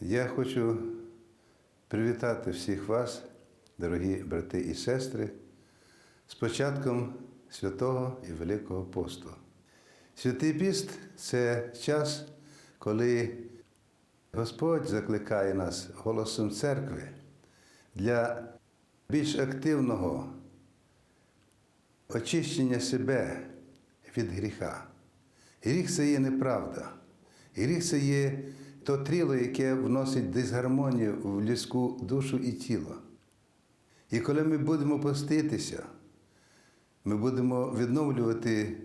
Я хочу привітати всіх вас, дорогі брати і сестри, з початком святого і Великого посту. Святий піст це час, коли Господь закликає нас голосом церкви для більш активного очищення себе від гріха. Гріх це є неправда. Гріх це є то тріло, яке вносить дисгармонію в людську душу і тіло. І коли ми будемо поститися, ми будемо відновлювати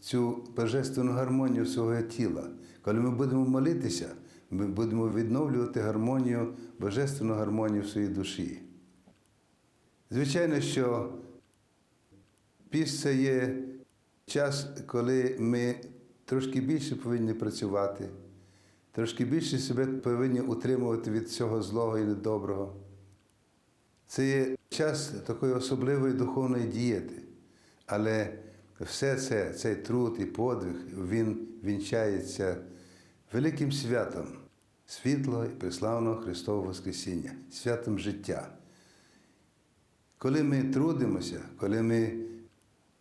цю божественну гармонію свого тіла. Коли ми будемо молитися, ми будемо відновлювати гармонію, божественну гармонію в своїй душі. Звичайно, що піст це є час, коли ми трошки більше повинні працювати, трошки більше себе повинні утримувати від всього злого і недоброго. Це є час такої особливої духовної дієти. Але все це, цей труд і подвиг, він вінчається великим святом світлого і преславного Христового Воскресіння, святом життя. Коли ми трудимося, коли ми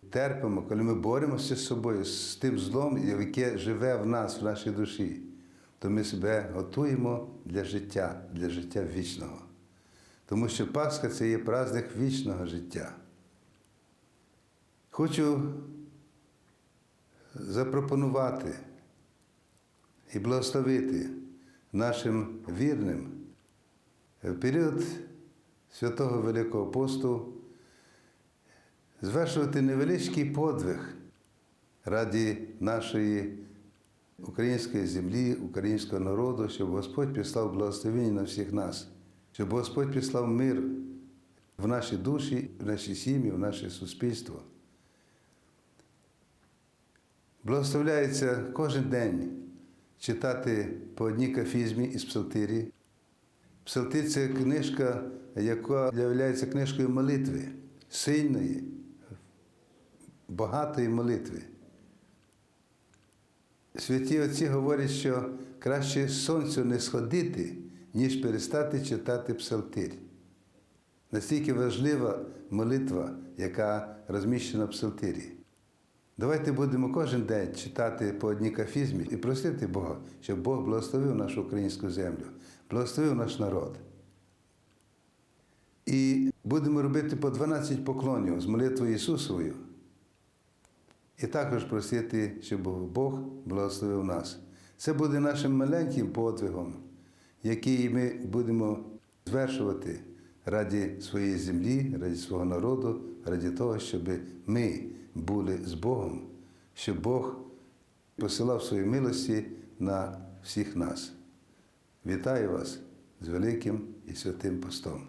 терпимо, коли ми боремося з собою, з тим злом, яке живе в нас, в нашій душі, то ми себе готуємо для життя, для життя вічного. Тому що Пасха це є праздник вічного життя. Хочу запропонувати і благословити нашим вірним в період святого Великого посту звершувати невеличкий подвиг раді нашої української землі, українського народу, щоб Господь прислав благословення на всіх нас, щоб Господь прислав мир в наші душі, в наші сім'ї, в наше суспільство. Благословляється кожен день читати по одній кафізмі із псалтирі. Псалтир це книжка, яка є книжкою молитви, сильної, багатої молитви. Святі отці говорять, що краще сонцю не сходити, ніж перестати читати псалтир. Настільки важлива молитва, яка розміщена в псалтирі. Давайте будемо кожен день читати по одній кафізмі і просити Бога, щоб Бог благословив нашу українську землю, благословив наш народ. І будемо робити по 12 поклонів з молитвою Ісусовою. І також просити, щоб Бог благословив нас. Це буде нашим маленьким подвигом, який ми будемо звершувати раді своєї землі, раді свого народу, раді того, щоб ми були з Богом, щоб Бог посилав свої милості на всіх нас. Вітаю вас з великим і святим постом.